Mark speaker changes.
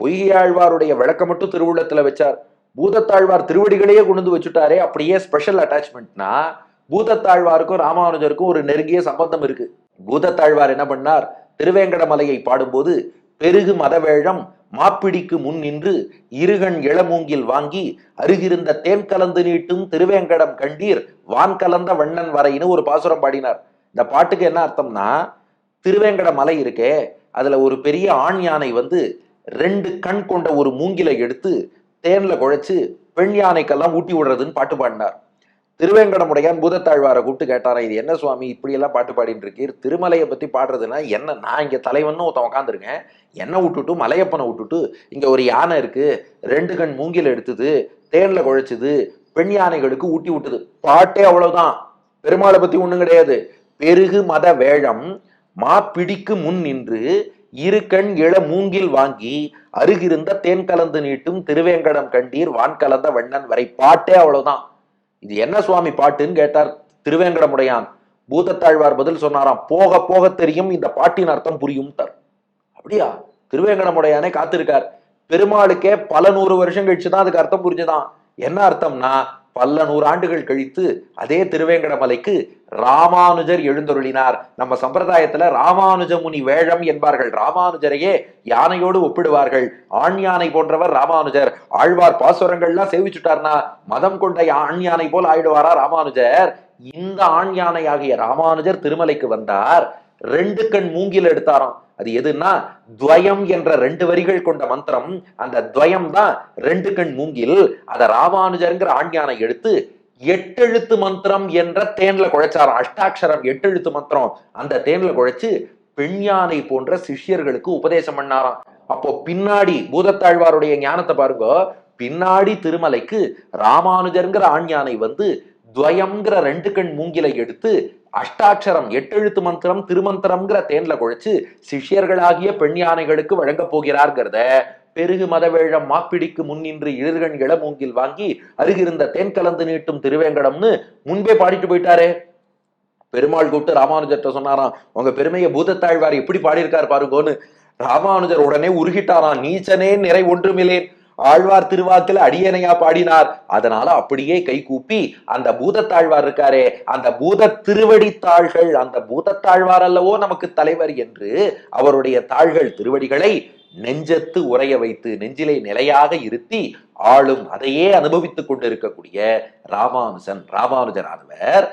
Speaker 1: பொய்யாழ்வாருடைய விளக்கம் மட்டும் திருவுள்ளத்துல வச்சார். பூதத்தாழ்வார் திருவடிகளையே கொண்டு வந்து வச்சுட்டாரே அப்படியே ஸ்பெஷல் அட்டாச்மெண்ட்னா பூதத்தாழ்வாருக்கும் ராமானுஜருக்கும் ஒரு நெருங்கிய சம்பந்தம் இருக்கு. பூதத்தாழ்வார் என்ன பண்ணார்? திருவேங்கடமலையை பாடும்போது பெருகு மதவேழம் மாப்பிடிக்கு முன் நின்று இருகண் இளமூங்கில் வாங்கி அருகிருந்த தேன் கலந்து நீட்டும் திருவேங்கடம் கண்டீர் வான் கலந்த வண்ணன் வரைன்னு ஒரு பாசுரம் பாடினார். இந்த பாட்டுக்கு என்ன அர்த்தம்னா திருவேங்கட மலை இருக்கே அதுல ஒரு பெரிய ஆண் யானை வந்து ரெண்டு கண் கொண்ட ஒரு மூங்கிலை எடுத்து தேன்ல குழைச்சு பெண் யானைக்கெல்லாம் ஊட்டி விடுறதுன்னு பாட்டு பாடினார். திருவேங்கடமுடையான் பூதத்தாழ்வாரை கூப்பிட்டு கேட்டாரா இது என்ன சுவாமி இப்படி எல்லாம் பாட்டு பாடிட்டு இருக்கீர்? திருமலையை பத்தி பாடுறதுன்னா என்ன நான் இங்க தலைவன் ஒருத்தன் உட்காந்துருக்கேன் என்ன விட்டுட்டு மலையப்பனை விட்டுட்டு இங்க ஒரு யானை இருக்கு. ரெண்டு கண் மூங்கில் எடுத்தது தேன்ல குழைச்சிது பெண் யானைகளுக்கு ஊட்டி விட்டுது. பாட்டே அவ்வளவுதான். பெருமாளை பத்தி ஒண்ணும் கிடையாது. பெருகு மத வேழம் மா பிடிக்கு முன் நின்று இரு கண் இள மூங்கில் வாங்கி அருகிருந்த தேன் கலந்து நீட்டும் திருவேங்கடம் கண்டீர் வான் கலந்த வண்ணன் வரை பாட்டே அவ்வளவுதான். இது என்ன சுவாமி பாட்டுன்னு கேட்டார் திருவேங்கடமுடையான். பூதத்தாழ்வார் பதில் சொன்னாராம் போக போக தெரியும் இந்த பாட்டின் அர்த்தம் புரியும் தர் அப்படியா? திருவேங்கடமுடையானே காத்திருக்கார். பெருமாளுக்கே பல நூறு வருஷம் கழிச்சுதான் அதுக்கு அர்த்தம் புரிஞ்சுதான். என்ன அர்த்தம்னா பல்ல நூறு ஆண்டுகள் கழித்து அதே திருவேங்கடமலைக்கு ராமானுஜர் எழுந்தருளினார். நம்ம சம்பிரதாயத்துல ராமானுஜ முனி வேழம் என்பார்கள். ராமானுஜரையே யானையோடு ஒப்பிடுவார்கள். ஆண் யானை போன்றவர் ராமானுஜர். ஆழ்வார் பாசுரங்கள்லாம் சேவிச்சுட்டார்னா மதம் கொண்ட ஆண் யானை போல் ஆயிடுவாரா ராமானுஜர்? இந்த ஆண் யானை ஆகிய ராமானுஜர் திருமலைக்கு வந்தார். ரெண்டு கண் மூங்கில் எடுத்தாராம். அது எதுன்னா துவயம் என்ற ரெண்டு வரிகள் கொண்ட மந்திரம். அந்த துவயம் தான் ரெண்டு கண் மூங்கில். அத ராமானுஜருங்கிற ஆண்யானை எடுத்து எட்டெழுத்து மந்திரம் என்ற தேன்ல குழைச்சாராம். அஷ்டாட்சரம் எட்டெழுத்து மந்திரம். அந்த தேன்ல குழைச்சு பெண் யானை போன்ற சிஷ்யர்களுக்கு உபதேசம் பண்ணாராம். அப்போ பின்னாடி பூதத்தாழ்வாருடைய ஞானத்தை பாருங்க. பின்னாடி திருமலைக்கு ராமானுஜருங்கிற ஆண் யானை வந்து துவயம்ங்கிற ரெண்டு கண் மூங்கிலை எடுத்து அஷ்டாட்சரம் எட்டெழுத்து மந்திரம் திருமந்திரம்ங்கிற தேன்ல குழைச்சு சிஷ்யர்களாகிய பெண் யானைகளுக்கு வழங்கப் போகிறார்கிறத பெருகு மதவேழம் மாப்பிடிக்கு முன்னின்று இழுகண் இளமூங்கில் வாங்கி அருகிருந்த தேன் கலந்து நீட்டும் திருவேங்கடம்னு முன்பே பாடிட்டு போயிட்டாரே. பெருமாள் கூப்பிட்டு ராமானுஜர்கிட்ட சொன்னாராம் உங்க பெருமையை பூதத்தாழ்வார் எப்படி பாடியிருக்கார் பாருங்கோன்னு. ராமானுஜர் உடனே உருகிட்டாராம் நீச்சனே நிறை ஒன்றுமில்லேன். ஆழ்வார் திருவாக்கில் அடியனையா பாடினார். அதனால அப்படியே கை கூப்பி அந்த பூதத்தாழ்வார் இருக்காரே அந்த பூத திருவடி தாள்கள் அந்த பூதத்தாழ்வார் அல்லவோ நமக்கு தலைவர் என்று அவருடைய தாள்கள் திருவடிகளை நெஞ்சத்து உரைய வைத்து நெஞ்சிலை நிலையாக இருத்தி ஆளும் அதையே அனுபவித்துக் கொண்டிருக்கக்கூடிய ராமானுஜன் ராமானுஜரானவர்